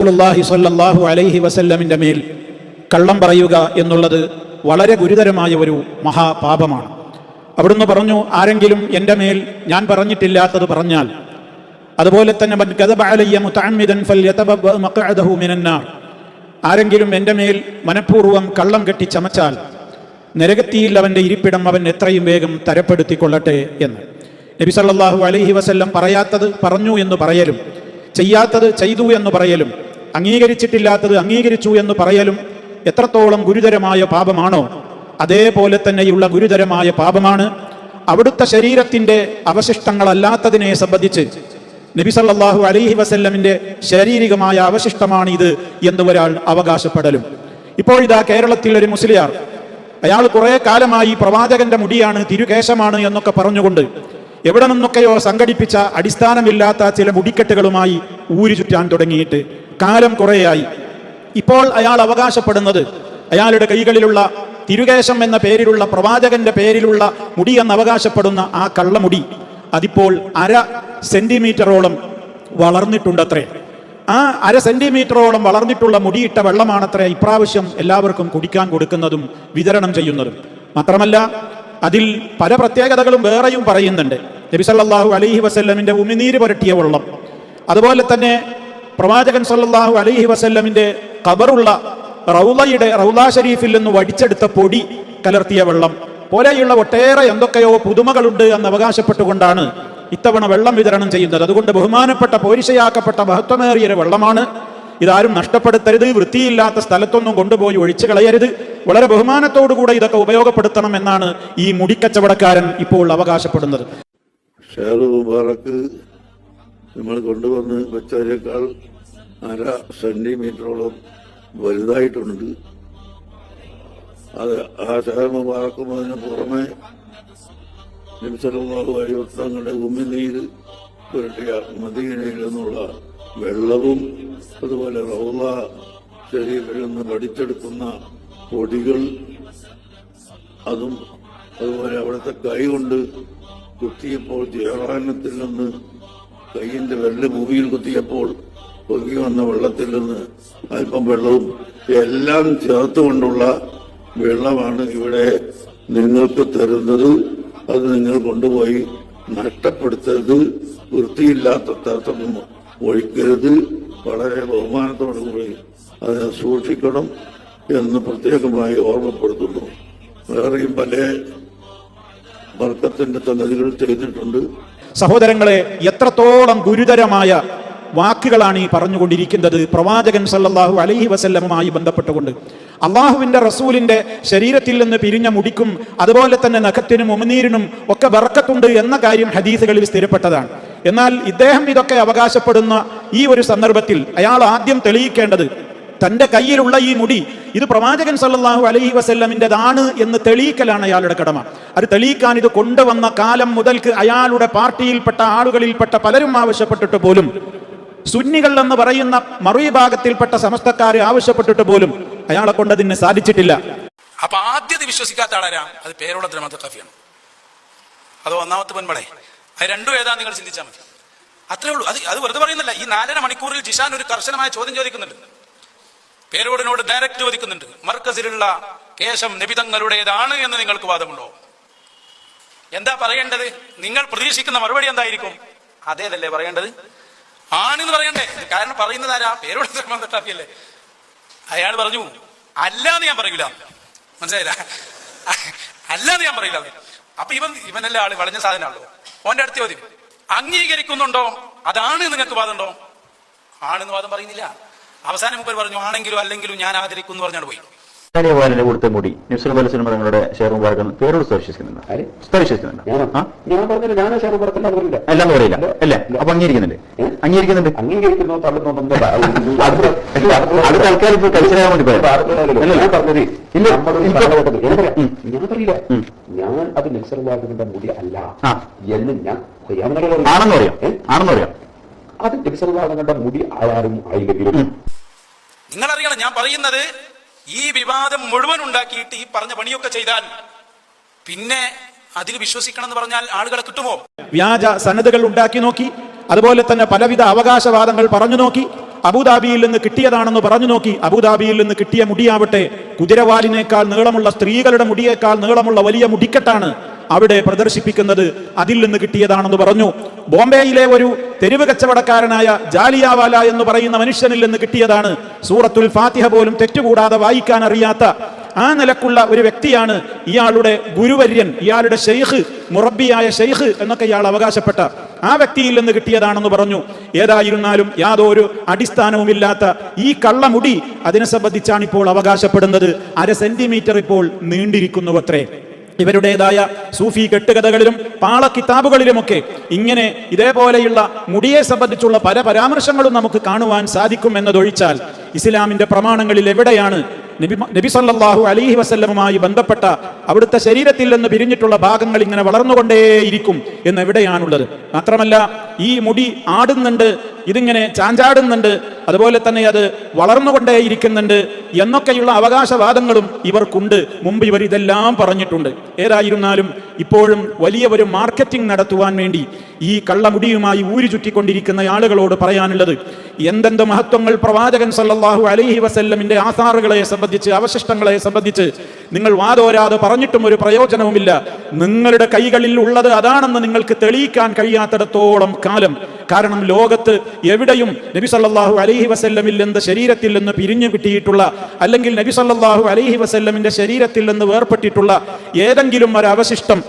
റസൂലുള്ളാഹി സ്വല്ലല്ലാഹു അലൈഹി വസല്ലമിന്റെ മേൽ കള്ളം പറയുക എന്നുള്ളത് വളരെ ഗുരുതരമായ ഒരു മഹാപാപമാണ്. അവിടുന്ന് പറഞ്ഞു ആരെങ്കിലും എന്റെ മേൽ ഞാൻ പറഞ്ഞിട്ടില്ലാത്തത് പറഞ്ഞാൽ അതുപോലെ തന്നെ ആരെങ്കിലും എന്റെ മേൽ മനഃപൂർവം കള്ളം കെട്ടി ചമച്ചാൽ നരകത്തിയിൽ അവന്റെ ഇരിപ്പിടം അവൻ എത്രയും വേഗം തരപ്പെടുത്തിക്കൊള്ളട്ടെ എന്ന്. നബി സല്ലല്ലാഹു അലൈഹി വസല്ലം പറയാത്തത് പറഞ്ഞു എന്ന് പറയലും ചെയ്യാത്തത് ചെയ്തു എന്ന് പറയലും അംഗീകരിച്ചിട്ടില്ലാത്തത് അംഗീകരിച്ചു എന്ന് പറയലും എത്രത്തോളം ഗുരുതരമായ പാപമാണോ അതേപോലെ തന്നെയുള്ള ഗുരുതരമായ പാപമാണ്. അവിടുത്തെ ശരീരത്തിന്റെ അവശിഷ്ടങ്ങളല്ലാത്തതിനെ സംബന്ധിച്ച് നബിസല്ലാഹു അലൈഹി വസല്ലമിന്റെ ശാരീരികമായ അവശിഷ്ടമാണ് ഇത് എന്ന് ഒരാൾ അവകാശപ്പെടലും. ഇപ്പോൾ ഇതാ കേരളത്തിൽ ഒരു മുസ്ലിയാർ അയാൾ കുറെ കാലമായി പ്രവാചകന്റെ മുടിയാണ് തിരുകേശമാണ് എന്നൊക്കെ പറഞ്ഞുകൊണ്ട് എവിടെ നിന്നൊക്കെയോ സംഘടിപ്പിച്ച അടിസ്ഥാനമില്ലാത്ത ചില മുടിക്കെട്ടുകളുമായി ഊരു ചുറ്റാൻ തുടങ്ങിയിട്ട് കാലം കുറേയായി. ഇപ്പോൾ അയാൾ അവകാശപ്പെടുന്നത് അയാളുടെ കൈകളിലുള്ള തിരുകേശം എന്ന പേരിലുള്ള പ്രവാചകന്റെ പേരിലുള്ള മുടി എന്ന് അവകാശപ്പെടുന്ന ആ കള്ളമുടി അതിപ്പോൾ അര സെന്റിമീറ്ററോളം വളർന്നിട്ടുണ്ടത്രേ. ആ അര സെന്റിമീറ്ററോളം വളർന്നിട്ടുള്ള മുടിയിട്ട വെള്ളമാണത്രേ ഇപ്രാവശ്യം എല്ലാവർക്കും കുടിക്കാൻ കൊടുക്കുന്നതും വിതരണം ചെയ്യുന്നതും. മാത്രമല്ല അതിൽ പല പ്രത്യേകതകളും വേറെയും പറയുന്നുണ്ട്. നബി സല്ലല്ലാഹു അലൈഹി വസല്ലമിന്റെ ഉമിനീര് പുരട്ടിയ വെള്ളം. അതുപോലെ തന്നെ പ്രവാചകൻ സല്ലാഹു അലൈഹി വസല്ലമിന്റെ ഖബറുള്ള റൗലയുടെ റൗല ഷരീഫിൽ നിന്ന് വടിച്ചെടുത്ത പൊടി കലർത്തിയ വെള്ളം. പോലെയുള്ള ഒട്ടേറെ എന്തൊക്കെയോ പുതുമകളുണ്ട് എന്ന് അവകാശപ്പെട്ടുകൊണ്ടാണ് ഇത്തവണ വെള്ളം വിതരണം ചെയ്യുന്നത്. അതുകൊണ്ട് ബഹുമാനപ്പെട്ട പോരിശയാക്കപ്പെട്ട മഹത്വമേറിയ വെള്ളമാണ്. ഇതാരും നഷ്ടപ്പെടുത്തരുത് വൃത്തിയില്ലാത്ത സ്ഥലത്തൊന്നും കൊണ്ടുപോയി ഒഴിച്ചു കളയരുത്. വളരെ ബഹുമാനത്തോടുകൂടെ ഇതൊക്കെ ഉപയോഗപ്പെടുത്തണം എന്നാണ് ഈ മുടിക്കച്ചവടക്കാരൻ ഇപ്പോൾ അവകാശപ്പെടുന്നത്. നമ്മൾ കൊണ്ടുവന്ന് വെച്ചതിനേക്കാൾ അര സെന്റിമീറ്ററോളം വലുതായിട്ടുണ്ട്. അത് ആ ഷെയർ മുബാറക്കും അതിന് പുറമെ നിമിഷങ്ങളോ വഴിവത്തങ്ങളുടെ പുരട്ടിയ മദീനയിൽ നിന്നുള്ള വെള്ളവും അതുപോലെ റൗള ശരീരത്തിൽ നിന്ന് വടിച്ചെടുക്കുന്ന പൊടികൾ അതും അതുപോലെ അവിടുത്തെ കൈ കൊണ്ട് കുത്തിയപ്പോൾ ജയറാനത്തിൽ നിന്ന് കൈയിന്റെ വെള്ള ഭൂമിയിൽ കുത്തിയപ്പോൾ പൊങ്ങി വന്ന വെള്ളത്തിൽ നിന്ന് അല്പം വെള്ളവും എല്ലാം ചേർത്തുകൊണ്ടുള്ള വെള്ളമാണ് ഇവിടെ നിങ്ങൾക്ക് തരുന്നത്. അത് നിങ്ങൾ കൊണ്ടുപോയി നഷ്ടപ്പെടുത്തരുത്. വൃത്തിയില്ലാത്ത തരത്തൊന്നും ഒഴിക്കരുത്. വളരെ ബഹുമാനത്തോടു കൂടി അതിനെ സൂക്ഷിക്കണം എന്ന് പ്രത്യേകമായി ഓർമ്മപ്പെടുത്തുന്നു. വേറെയും പല വർക്കത്തിന്റെ സംഗതികൾ ചെയ്തിട്ടുണ്ട്. സഹോദരങ്ങളെ എത്രത്തോളം ഗുരുതരമായ വാക്കുകളാണ് ഈ പറഞ്ഞുകൊണ്ടിരിക്കുന്നത്. പ്രവാചകൻ സല്ലാഹു അലഹി വസല്ലമുമായി ബന്ധപ്പെട്ടുകൊണ്ട്. അള്ളാഹുവിന്റെ റസൂലിന്റെ ശരീരത്തിൽ നിന്ന് പിരിഞ്ഞ മുടിക്കും അതുപോലെ തന്നെ നഖത്തിനും ഉമനീരിനും ഒക്കെ ബറക്കത്തുണ്ട് എന്ന കാര്യം ഹദീസുകളിൽ സ്ഥിരപ്പെട്ടതാണ്. എന്നാൽ ഇദ്ദേഹം ഇതൊക്കെ അവകാശപ്പെടുന്ന ഈ ഒരു സന്ദർഭത്തിൽ അയാൾ ആദ്യം തെളിയിക്കേണ്ടത് തന്റെ കയ്യിലുള്ള ഈ മുടി ഇത് പ്രവാചകൻ സല്ലാഹു അലഹി വസല്ലമിന്റെതാണ് എന്ന് തെളിയിക്കലാണ് അയാളുടെ കടമ. അത് തെളിയിക്കാൻ ഇത് കൊണ്ടുവന്ന കാലം മുതൽക്ക് അയാളുടെ പാർട്ടിയിൽപ്പെട്ട ആളുകളിൽപ്പെട്ട പലരും ആവശ്യപ്പെട്ടിട്ട് പോലും സുന്നികൾ എന്ന് പറയുന്ന മറുവിഭാഗത്തിൽപ്പെട്ട സമസ്തക്കാർ ആവശ്യപ്പെട്ടിട്ട് പോലും അയാളെ കൊണ്ട് അതിന് സാധിച്ചിട്ടില്ല. അപ്പൊ ആദ്യത്തെ വിശ്വസിക്കാത്ത ആളാരാ അത് മാത്രം കഫിയാണ് അത് ഒന്നാമത്തെ പൊൻപടേ അത് രണ്ടും ഏതാ നിങ്ങൾ ചിന്തിച്ചാൽ മതി. അത്രേ ഉള്ളൂ. അത് അത് വെറുതെ പറയുന്നില്ല ഈ നാലര മണിക്കൂറിൽ ജിഷാൻ ഒരു കർശനമായ ചോദ്യം ചോദിക്കുന്നുണ്ട്. പേരോടിനോട് ഡയറക്റ്റ് ചോദിക്കുന്നുണ്ട്. മർക്കസിലുള്ള കേശം നിബിതങ്ങളുടേതാണ് എന്ന് നിങ്ങൾക്ക് വാദമുണ്ടോ? എന്താ പറയേണ്ടത്? നിങ്ങൾ പ്രതീക്ഷിക്കുന്ന മറുപടി എന്തായിരിക്കും? അതേതല്ലേ പറയേണ്ടത്? ആണെന്ന് പറയണ്ടേ? കാരണം പറയുന്നത് ആരാ? പേരോട് തട്ടാപ്പിയല്ലേ അയാൾ പറഞ്ഞു അല്ലാന്ന് ഞാൻ പറയൂല. മനസ്സിലായില്ല? അല്ലാന്ന് ഞാൻ പറയില്ല അപ്പൊ ഇവൻ ഇവനല്ല ആൾ? വളഞ്ഞ സാധനമാണല്ലോ. ഓന്റെ അടുത്ത് ചോദ്യം അംഗീകരിക്കുന്നുണ്ടോ? അതാണ് നിങ്ങൾക്ക് വാദമുണ്ടോ? ആണെന്ന് വാദം പറയുന്നില്ല. അവസാനം മുമ്പ് പറഞ്ഞു ആണെങ്കിലും അല്ലെങ്കിലും ഞാൻ ആദരിക്കും എന്ന് പറഞ്ഞാണ് പോയി. വാലിന്റെ കൊടുത്ത മുടി. ന്യൂസ് സിനിമ തങ്ങളുടെ ഷെയർ മുബാറക്ക് പേരോട് വിശ്വസിക്കുന്നുണ്ട്. വിശ്വസിക്കുന്നുണ്ട്. ആ? ഞാൻ പറഞ്ഞില്ല. ഞാൻ ഷെയർ അല്ലാന്ന് പറയില്ല. അല്ലേ. അപ്പൊ അംഗീകരിക്കുന്നുണ്ട്. അംഗീകരിക്കുന്നുണ്ട്. അംഗീകരിക്കുന്നോ അത് തൽക്കാലം ഇപ്പൊ കൽച്ചറിയാൻ വേണ്ടി. ഞാൻ ഇല്ല. ഞാൻ പറയില്ല. അത് നക്സർവാദിന്റെ മുടി അല്ല. എന്ന് ഞാൻ. ആണെന്ന് പറയാം? ആണെന്ന് പറയാം. അത് നക്സർവാദിന്റെ മുടി ആരും ആയില്ലെങ്കിലും നിങ്ങൾ അറിയണം ഞാൻ പറയുന്നത് ഈ വിവാദം മുഴുവൻ ഉണ്ടാക്കിയിട്ട് ഈ പറഞ്ഞ പണിയൊക്കെ ചെയ്താൽ പിന്നെ അതിൽ വിശ്വസിക്കണം എന്ന് പറഞ്ഞാൽ ആളുകളെ കിട്ടുമോ? വ്യാജ സന്നദ്ധകൾ ഉണ്ടാക്കി നോക്കി അതുപോലെ തന്നെ പലവിധ അവകാശവാദങ്ങൾ പറഞ്ഞു നോക്കി അബുദാബിയിൽ നിന്ന് കിട്ടിയതാണെന്ന് പറഞ്ഞു നോക്കി അബുദാബിയിൽ നിന്ന് കിട്ടിയ മുടിയാവട്ടെ കുതിരവാലിനേക്കാൾ നീളമുള്ള സ്ത്രീകളുടെ മുടിയേക്കാൾ നീളമുള്ള വലിയ മുടിക്കെട്ടാണ് അവിടെ പ്രദർശിപ്പിക്കുന്നത് അതിൽ നിന്ന് കിട്ടിയതാണെന്ന് പറഞ്ഞു. ബോംബെയിലെ ഒരു തെരുവ് കച്ചവടക്കാരനായ ജാലിയാവാല എന്ന് പറയുന്ന മനുഷ്യനിൽ നിന്ന് കിട്ടിയതാണ്. സൂറത്തുൽ ഫാത്തിഹ പോലും തെറ്റുകൂടാതെ വായിക്കാൻ അറിയാത്ത ആ നിലക്കുള്ള ഒരു വ്യക്തിയാണ് ഇയാളുടെ ഗുരുവര്യൻ ഇയാളുടെ ഷെയ്ഖ് മുറബിയായ ഷെയ്ഖ് എന്നൊക്കെ ഇയാൾ അവകാശപ്പെട്ട. ആ വ്യക്തിയിൽ നിന്ന് കിട്ടിയതാണെന്ന് പറഞ്ഞു. ഏതായിരുന്നാലും യാതൊരു അടിസ്ഥാനവുമില്ലാത്ത ഈ കള്ളമുടി അതിനെ സംബന്ധിച്ചാണ് ഇപ്പോൾ അവകാശപ്പെടുന്നത്. അര സെന്റിമീറ്റർ ഇപ്പോൾ നീണ്ടിരിക്കുന്നുവത്രേ. ഇവരുടേതായ സൂഫി കെട്ടുകഥകളിലും പാള കിതാബുകളിലുമൊക്കെ ഇങ്ങനെ ഇതേപോലെയുള്ള മുടിയെ സംബന്ധിച്ചുള്ള പല പരാമർശങ്ങളും നമുക്ക് കാണുവാൻ സാധിക്കും എന്നതൊഴിച്ചാൽ ഇസ്ലാമിന്റെ പ്രമാണങ്ങളിൽ എവിടെയാണ് നബി നബി അലൈഹി വസല്ലമുമായി ബന്ധപ്പെട്ട അവിടുത്തെ ശരീരത്തിൽ നിന്ന് പിരിഞ്ഞിട്ടുള്ള ഭാഗങ്ങൾ ഇങ്ങനെ വളർന്നുകൊണ്ടേയിരിക്കും എന്ന് എവിടെയാണുള്ളത് മാത്രമല്ല ഈ മുടി ആടുന്നുണ്ട് ഇതിങ്ങനെ ചാഞ്ചാടുന്നുണ്ട് അതുപോലെ തന്നെ അത് വളർന്നുകൊണ്ടേയിരിക്കുന്നുണ്ട് എന്നൊക്കെയുള്ള അവകാശവാദങ്ങളും ഇവർക്കുണ്ട്. മുമ്പ് ഇവർ ഇതെല്ലാം പറഞ്ഞിട്ടുണ്ട്. ഏതായിരുന്നാലും ഇപ്പോഴും വലിയ ഒരു മാർക്കറ്റിംഗ് നടത്തുവാൻ വേണ്ടി ഈ കള്ളമുടിയുമായി ഊരി ചുറ്റിക്കൊണ്ടിരിക്കുന്ന ആളുകളോട് പറയാനുള്ളത് എന്തെന്ത് മഹത്വങ്ങൾ പ്രവാചകൻ സല്ലാഹു അലൈഹി വസല്ലമിന്റെ ആസാറുകളെ സംബന്ധിച്ച് അവശിഷ്ടങ്ങളെ സംബന്ധിച്ച് നിങ്ങൾ വാദോരാതെ പറഞ്ഞിട്ടും ഒരു പ്രയോജനവുമില്ല. നിങ്ങളുടെ കൈകളിൽ ഉള്ളത് അതാണെന്ന് നിങ്ങൾക്ക് തെളിയിക്കാൻ കഴിയാത്തിടത്തോളം കാലം. കാരണം ലോകത്ത് എവിടെയും നബി സല്ലാഹു അലൈഹി വസല്ലമിൽ നിന്ന് ശരീരത്തിൽ നിന്ന് പിരിഞ്ഞു കിട്ടിയിട്ടുള്ള അല്ലെങ്കിൽ നബി സല്ലാഹു അലൈഹി വസല്ലമിന്റെ ശരീരത്തിൽ നിന്ന് വേർപെട്ടിട്ടുള്ള ഏതെങ്കിലും ഒരു അവശിഷ്ടം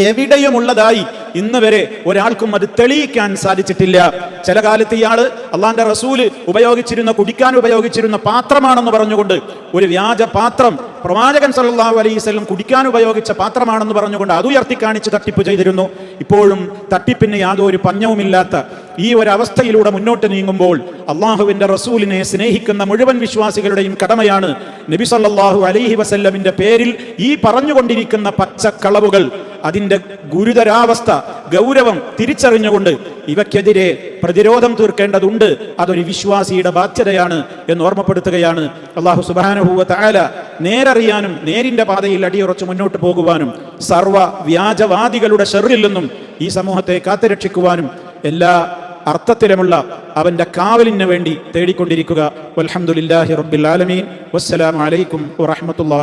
എവിടെയുമുള്ളതായി ഇന്ന് വരെ ഒരാൾക്കും അത് തെളിയിക്കാൻ സാധിച്ചിട്ടില്ല. ചില കാലത്ത് ഇയാൾ അള്ളാന്റെ റസൂൽ ഉപയോഗിച്ചിരുന്ന കുടിക്കാൻ ഉപയോഗിച്ചിരുന്ന പാത്രമാണെന്ന് പറഞ്ഞുകൊണ്ട് ഒരു വ്യാജ പാത്രം പ്രവാചകൻ സല്ലല്ലാഹു അലൈഹി വസല്ലം കുടിക്കാൻ ഉപയോഗിച്ച പാത്രമാണെന്ന് പറഞ്ഞുകൊണ്ട് അത് ഉയർത്തി കാണിച്ച് തട്ടിപ്പ് ചെയ്തിരുന്നു. ഇപ്പോഴും തട്ടിപ്പിന് യാതൊരു പഞ്ഞവുമില്ലാത്ത ഈ ഒരു അവസ്ഥയിലൂടെ മുന്നോട്ട് നീങ്ങുമ്പോൾ അള്ളാഹുവിന്റെ റസൂലിനെ സ്നേഹിക്കുന്ന മുഴുവൻ വിശ്വാസികളുടെയും കടമയാണ് നബി സല്ലാഹു അലൈഹി വസല്ലമിന്റെ പേരിൽ ഈ പറഞ്ഞുകൊണ്ടിരിക്കുന്ന പച്ചക്കളവുകൾ. അതിന്റെ ഗുരുതരാവസ്ഥ ഗൗരവം തിരിച്ചറിഞ്ഞുകൊണ്ട് ഇവയ്ക്കെതിരെ പ്രതിരോധം തീർക്കേണ്ടതുണ്ട്. അതൊരു വിശ്വാസിയുടെ ബാധ്യതയാണ് എന്ന് ഓർമ്മപ്പെടുത്തുകയാണ് അള്ളാഹു സുബാനുഭൂവ താല നേരറിയാനും നേരിന്റെ പാതയിൽ അടിയുറച്ച് മുന്നോട്ട് പോകുവാനും സർവ വ്യാജവാദികളുടെ ഷെറിൽ നിന്നും ഈ സമൂഹത്തെ കാത്തുരക്ഷിക്കുവാനും എല്ലാ അർത്ഥത്തിലുമുള്ള അവന്റെ കാവലിന് വേണ്ടി തേടിക്കൊണ്ടിരിക്കുക. വൽഹംദുലില്ലാഹി റബ്ബിൽ ആലമീൻ. വസ്സലാമു അലൈക്കും വറഹ്മത്തുള്ളാഹി